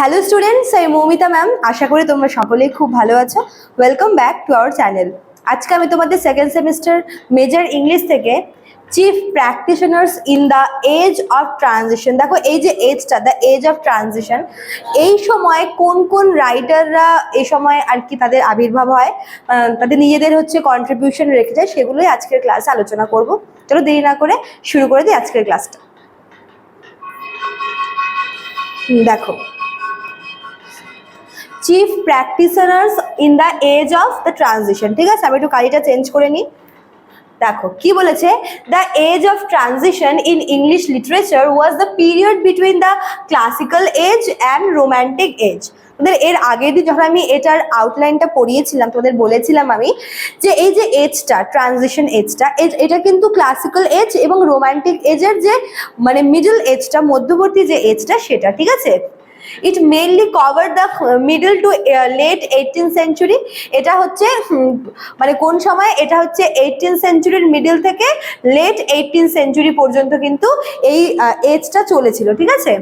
Hello students আমি Moumita ma'am আশা করি তোমরা সকলেই খুব ভালো আছো। Welcome back to our channel আজকে আমি তোমাদের সেকেন্ড সেমিস্টার মেজর ইংলিশ থেকে chief practitioners in the age of transition দেখো, এই যে এজটা দ্য এজ অফ ট্রানজিশন এই সময় কোন কোন রাইটাররা এই সময় আর কি তাদের আবির্ভাব হয় তাদের নিজেদের হচ্ছে কন্ট্রিবিউশন রেখে যায়, সেগুলোই আজকের ক্লাসে আলোচনা করব। চলো দেরি না করে শুরু করে দিই আজকের ক্লাসটা দেখো chief practitioners in the age of the transition ঠিক আছে? আমি একটু কালিটা চেঞ্জ করে নিই। দেখো, কি বলেছে? The age of transition in English literature was the period between the classical age and romantic age তোমাদের এর আগের দিন যখন আমি এটার আউটলাইনটা পড়িয়েছিলাম, তোমাদের বলেছিলাম আমি যে এই যে এজটা ট্রানজিশন এজটা এজ এটা কিন্তু ক্লাসিক্যাল এজ এবং রোম্যান্টিক এজের যে মানে মিডল এজটা মধ্যবর্তী যে এজটা সেটা, ঠিক আছে? It mainly cover the middle to late eighteen century এটা হচ্ছে মানে কোন সময়? এটা হচ্ছে এইটিন সেঞ্চুরির মিডল থেকে লেট এইটিন সেঞ্চুরি পর্যন্ত কিন্তু এই এজটা চলেছিল, ঠিক আছে?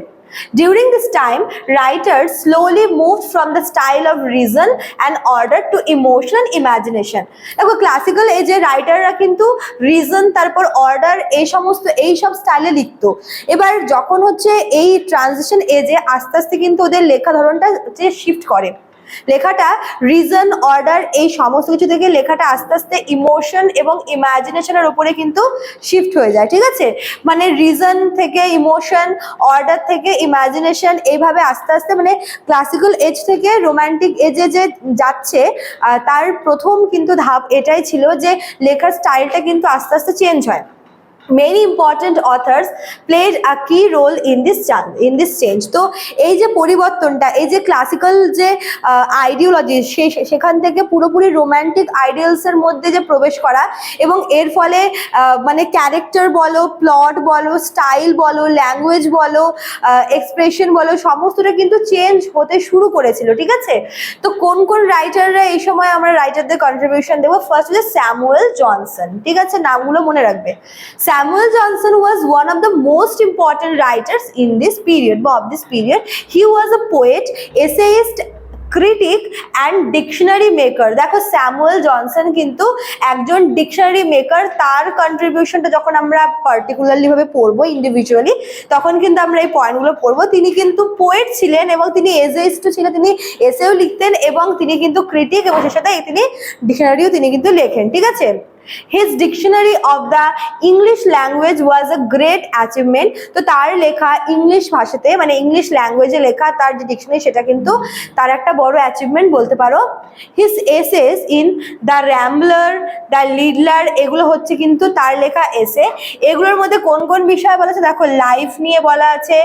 During this time, writers slowly moved from the style of reason and order to emotion and imagination. দেখো ক্লাসিক্যাল এজে রাইটাররা কিন্তু রিজন তারপর অর্ডার এই সমস্ত এই সব স্টাইলে লিখতো এবার যখন হচ্ছে এই ট্রানজিশন এজে আস্তে আস্তে কিন্তু ওদের লেখা ধরনটা যে শিফট করে লেখাটা রিজন অর্ডার এই সমস্ত কিছু থেকে লেখাটা আস্তে আস্তে ইমোশন এবং ইমাজিনেশনের উপরে কিন্তু শিফট হয়ে যায়, ঠিক আছে? মানে রিজন থেকে ইমোশন অর্ডার থেকে ইমাজিনেশন এইভাবে আস্তে আস্তে মানে ক্লাসিক্যাল এজ থেকে রোম্যান্টিক এজে যে যাচ্ছে তার প্রথম কিন্তু ধাপ এটাই ছিল যে লেখার স্টাইলটা কিন্তু আস্তে আস্তে চেঞ্জ হয়। Many important authors played a কি role in this in this change তো এই যে পরিবর্তনটা, এই যে ক্লাসিক্যাল যে আইডিওলজি সেখান থেকে পুরোপুরি রোম্যান্টিক আইডিয়ালসের মধ্যে যে প্রবেশ করা এবং এর ফলে মানে ক্যারেক্টার বলো প্লট বলো স্টাইল বলো ল্যাঙ্গুয়েজ বলো এক্সপ্রেশন বলো, সমস্তটা কিন্তু চেঞ্জ হতে শুরু করেছিল, ঠিক আছে? তো কোন কোন রাইটাররা এই সময় আমরা রাইটারদের কন্ট্রিবিউশন দেবো? ফার্স্ট হচ্ছে স্যামুয়েল জনসন ঠিক আছে? নামগুলো মনে রাখবে। Samuel Johnson was one of the most important writers in this period, of this period. He was a poet, essayist, critic and dictionary maker দেখো স্যামুয়েল জনসন কিন্তু একজন ডিকশনারি মেকার তার কন্ট্রিবিউশনটা যখন আমরা পার্টিকুলারলি ভাবে পড়ব ইন্ডিভিজুয়ালি তখন কিন্তু আমরা এই পয়েন্টগুলো পড়ব। তিনি কিন্তু পোয়েট ছিলেন এবং তিনি এজেইস্টও ছিলেন তিনি এসেও লিখতেন এবং তিনি কিন্তু ক্রিটিক এবং সে সাথে তিনি ডিকশনারিও তিনি কিন্তু লেখেন ঠিক আছে? His dictionary of the English language was a great achievement তো তার লেখা ইংলিশ ভাষাতে মানে ইংলিশ ল্যাঙ্গুয়েজে লেখা তার যে ডিকশনারি সেটা কিন্তু তার একটা বড় অ্যাচিভমেন্ট বলতে পারো। His essays in the Rambler the Idler এগুলো হচ্ছে কিন্তু তার লেখা এসে এগুলোর মধ্যে কোন কোন বিষয় বলা আছে? দেখো লাইফ নিয়ে বলা আছে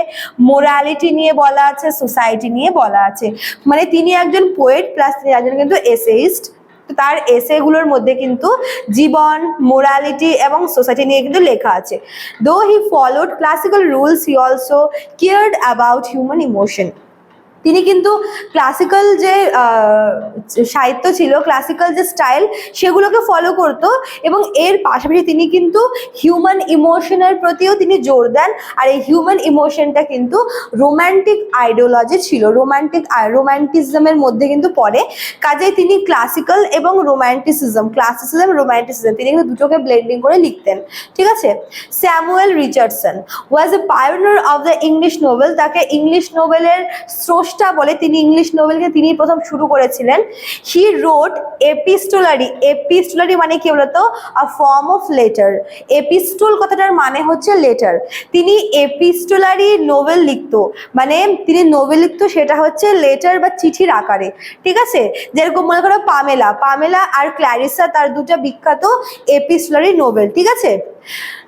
মোরালিটি নিয়ে বলা আছে সোসাইটি নিয়ে বলা আছে। মানে তিনি একজন পোয়েট প্লাস তিনি একজন কিন্তু এসেইস্ট তো তার এসেগুলোর মধ্যে কিন্তু জীবন মোরালিটি এবং সোসাইটি নিয়ে কিন্তু লেখা আছে। Though he followed classical rules he also cared about human emotion তিনি কিন্তু ক্লাসিক্যাল যে সাহিত্য ছিল ক্লাসিক্যাল যে স্টাইল সেগুলোকে ফলো করতো এবং এর পাশাপাশি তিনি কিন্তু হিউম্যান ইমোশনের প্রতিও তিনি জোর দেন। আর এই হিউম্যান ইমোশনটা কিন্তু রোম্যান্টিক আইডিওলজি ছিল রোম্যান্টিক রোম্যান্টিজমের মধ্যে কিন্তু পড়ে। কাজেই তিনি ক্লাসিক্যাল এবং রোম্যান্টিসিজম ক্লাসিসিজম রোম্যান্টিসিজম তিনি কিন্তু দুটোকে ব্লেন্ডিং করে লিখতেন। ঠিক আছে? Samuel Richardson was a pioneer of the English novel তাকে ইংলিশ নোবেলের স্রষ্টা বলে তিনি ইংলিশ নোভেলকে তিনি প্রথম শুরু করেছিলেন। হি রোড এপিস্টোলারি এপিস্টোলারি মানে কি বলতো? A form of letter epistle কথাটার মানে হচ্ছে লেটার তিনি এপিস্টোলারি নোবেল লিখতো। মানে তিনি নোবেল লিখতো সেটা হচ্ছে লেটার বা চিঠির আকারে। ঠিক আছে? যেরকম মনে করো পামেলা পামেলা আর ক্ল্যারিসা তার দুটো বিখ্যাত এপিস্টোলারি নোবেল ঠিক আছে?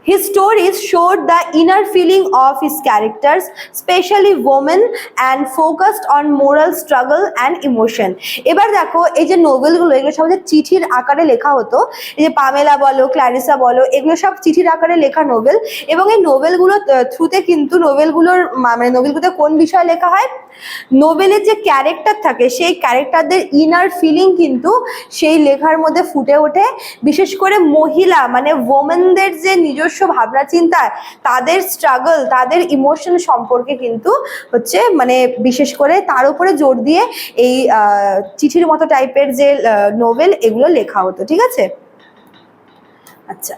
His stories showed the inner feeling of his characters, especially women, and focused on moral struggle and emotion. এবার দেখো এই যে নোবেলগুলো এগুলো সব যে চিঠির আকারে লেখা হতো এই যে পামেলা বলো ক্ল্যারিসা বলো এগুলো সব চিঠির আকারে লেখা নোবেল এবং এই নোবেলগুলো থ্রুতে কিন্তু নোবেলগুলোর মা- মানে নোবেলগুলোতে কোন বিষয় লেখা হয় নোবেলের যে ক্যারেক্টার থাকে, সেই ক্যারেক্টারদের ইনার ফিলিং কিন্তু সেই লেখার মধ্যে ফুটে ওঠে। বিশেষ করে মহিলা মানে ওমেনদের যে নিজস্ব ভাবনা চিন্তার তাদের স্ট্রাগল তাদের ইমোশন সম্পর্কে কিন্তু হচ্ছে মানে বিশেষ করে তার উপরে জোর দিয়ে এই চিঠির মতো টাইপের যে নোবেল এগুলো লেখা হতো, ঠিক আছে? আচ্ছা।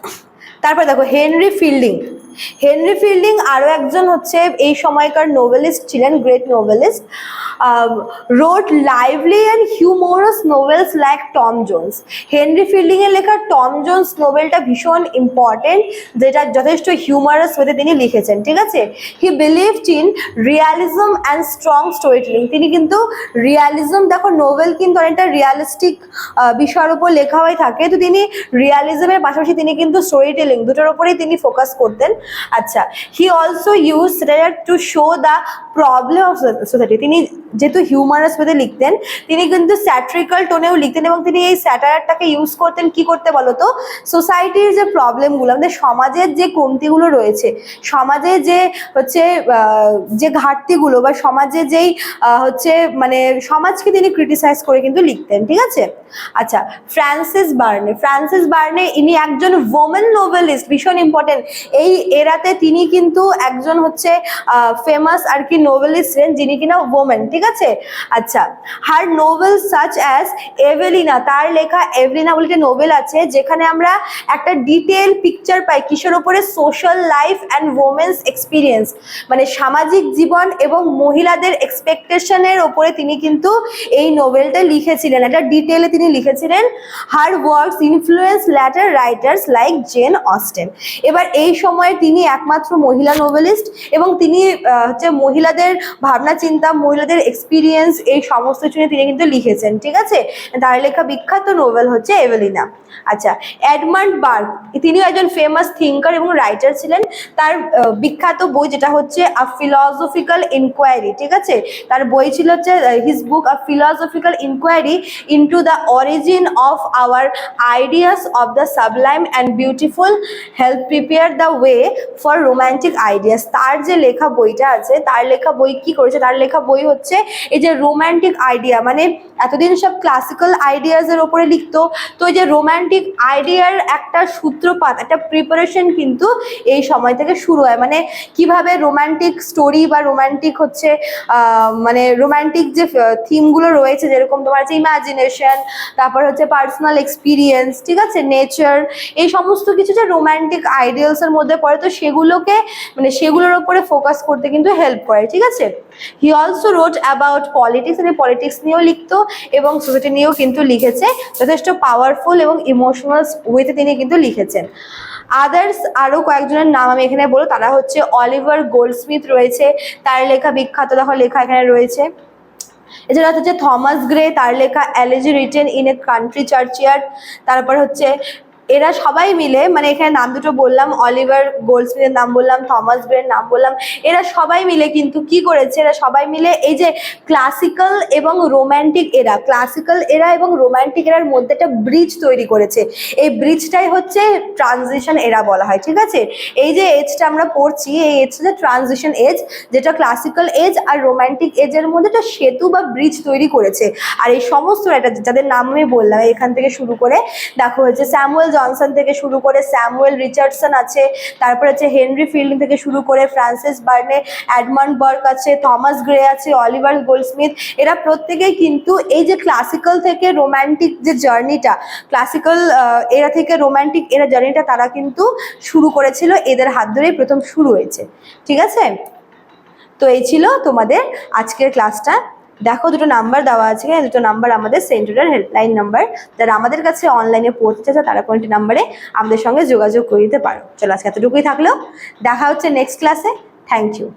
তারপর দেখো হেনরি ফিল্ডিং। হেনরি ফিল্ডিং আরও একজন হচ্ছে এই সময়কার নোভেলিস্ট ছিলেন, great novelist. Wrote lively and humorous novels like Tom Jones Henry Fielding এর লেখা টম জোন্স নোভেলটা ভীষণ ইম্পর্টেন্ট যেটা যথেষ্ট হিউমারাস ওয়েতে তিনি লিখেছেন, ঠিক আছে? He believed in realism and strong story telling তিনি কিন্তু রিয়ালিজম দেখো নোভেল কিন্তু অনেকটা রিয়ালিস্টিক বিষয়ের উপর লেখা হয়ে থাকে। তো তিনি রিয়ালিজমের পাশাপাশি তিনি কিন্তু স্টোরি টেলিং দুটোর উপরেই তিনি ফোকাস করতেন। আচ্ছা he also use to show the problem of society তিনি যেহেতু হিউমারাস ওয়েতে লিখতেন, তিনি কিন্তু স্যাট্রিক্যাল টোনেও লিখতেন এবং তিনি এই স্যাটায়ারটাকে ইউজ করতেন কি করতে বলতো? সোসাইটির যে প্রবলেমগুলো আমাদের সমাজের যে কমতিগুলো রয়েছে সমাজে যে হচ্ছে যে ঘাটতিগুলো বা সমাজে যেই হচ্ছে মানে সমাজকে তিনি ক্রিটিসাইজ করে কিন্তু লিখতেন, ঠিক আছে? আচ্ছা ফ্রান্সিস বার্নে ফ্রান্সিস বার্নে ইনি একজন ওমেন নোভেলিস্ট ভীষণ ইম্পর্টেন্ট এই এরাতে তিনি কিন্তু একজন হচ্ছে ফেমাস আর কি নোভেলিস্ট ছিলেন যিনি কিনা ওমেন ঠিক আছে? আচ্ছা her novel such as Evelina তার লেখা এভেলিনা বলে একটা নোভেল আছে, যেখানে আমরা একটা ডিটেল পিকচার পাই কিসের ওপরে social life and women's experience মানে সামাজিক জীবন এবং মহিলাদের এক্সপেকটেশনের ওপরে তিনি কিন্তু এই নোভেলটা লিখেছিলেন। একটা ডিটেলে তিনি লিখেছিলেন her works influence later writers like Jane Austen এবার এই সময়ে তিনি একমাত্র মহিলা নোভেলিস্ট এবং তিনি হচ্ছে হচ্ছে মহিলাদের ভাবনা, চিন্তা, মহিলাদের এক্সপিরিয়েন্স এই সমস্ত কিছু তিনি কিন্তু লিখেছেন, ঠিক আছে? তার লেখা বিখ্যাত নোভেল হচ্ছে এভেলিনা আচ্ছা এডমান্ড বার্গ তিনিও একজন ফেমাস থিঙ্কার এবং রাইটার ছিলেন। তার বিখ্যাত বই যেটা হচ্ছে আ ফিলসফিক্যাল ইনকোয়ারি ঠিক আছে? তার বই ছিল হচ্ছে his book a philosophical inquiry into the origin of our ideas of the sublime and beautiful help prepare the way for romantic ideas তার যে লেখা বইটা আছে, তার লেখা বই কি করেছে? তার লেখা বই হচ্ছে এই যে রোম্যান্টিক আইডিয়া মানে এতদিন সব ক্লাসিক্যাল আইডিয়াসের ওপরে লিখতো। তো এই যে রোম্যান্টিক আইডিয়ার একটা সূত্রপাত, একটা প্রিপারেশন কিন্তু এই সময় থেকে শুরু হয়। মানে কীভাবে রোম্যান্টিক স্টোরি বা রোম্যান্টিক হচ্ছে মানে রোম্যান্টিক যে থিমগুলো রয়েছে, যেরকম তোমার হচ্ছে ইমাজিনেশন তারপর হচ্ছে পার্সোনাল এক্সপিরিয়েন্স ঠিক আছে? নেচার এই সমস্ত কিছু যে রোম্যান্টিক আইডিয়ালসের মধ্যে পড়ে, তো সেগুলোকে মানে সেগুলোর উপরে ফোকাস করতে কিন্তু হেল্প করে। ঠিক আছে? He also wrote about politics মানে পলিটিক্স নিয়েও লিখতো এবং সোসাইটি নিয়েও কিন্তু লিখেছে। যথেষ্ট পাওয়ারফুল এবং ইমোশনাল ওয়েতে তিনি কিন্তু লিখেছেন। আদার্স আরও কয়েকজনের নাম আমি এখানে বলব। তারা হচ্ছে অলিভার গোল্ডস্মিথ রয়েছে, তার লেখা বিখ্যাত দেখো লেখা এখানে রয়েছে। এছাড়া হচ্ছে থমাস গ্রে তার লেখা elegy written in a country churchyard তারপর হচ্ছে এরা সবাই মিলে মানে এখানে নাম দুটো বললাম, অলিভার গোল্ডস্মিথের নাম বললাম, থমাস গ্রের নাম বললাম, এরা সবাই মিলে কিন্তু কি করেছে, এরা সবাই মিলে এই যে ক্লাসিক্যাল এবং রোম্যান্টিক এরা ক্লাসিক্যাল এরা এবং রোম্যান্টিক এরার মধ্যে একটা ব্রিজ তৈরি করেছে। এই ব্রিজটাই হচ্ছে ট্রানজিশন এরা বলা হয়, ঠিক আছে? এই যে এজটা আমরা পড়ছি, এই এজটা ট্রানজিশন এজ যেটা ক্লাসিক্যাল এজ আর রোম্যান্টিক এজের মধ্যে একটা সেতু বা ব্রিজ তৈরি করেছে। আর এই সমস্ত এটা যাদের নাম আমি বললাম, এখান থেকে শুরু করে, দেখো হচ্ছে স্যামুয়েল জনসন থেকে শুরু করে স্যামুয়েল রিচার্ডসন আছে, তারপর হচ্ছে হেনরি ফিল্ডিং থেকে শুরু করে ফ্রান্সিস বার্নে, অ্যাডমন্ড বার্ক আছে, থমাস গ্রে আছে, অলিভার গোল্ডস্মিথ এরা প্রত্যেকেই কিন্তু এই যে ক্লাসিক্যাল থেকে রোম্যান্টিক যে জার্নিটা, ক্লাসিক্যাল এরা থেকে রোম্যান্টিক এরা জার্নিটা তারা কিন্তু শুরু করেছিল, এদের হাত ধরেই প্রথম শুরু হয়েছে। ঠিক আছে? তো এই ছিল তোমাদের আজকের ক্লাসটা। দেখো দুটো নাম্বার দেওয়া আছে দুটো নাম্বার আমাদের সেন্টারের হেল্পলাইন নাম্বার যারা আমাদের কাছে অনলাইনে পড়তে চাচ্ছে তারা কোনটি নাম্বারে আমাদের সঙ্গে যোগাযোগ করে দিতে পারো। চলো আজকে এতটুকুই থাকল। দেখা হচ্ছে নেক্সট ক্লাসে থ্যাংক ইউ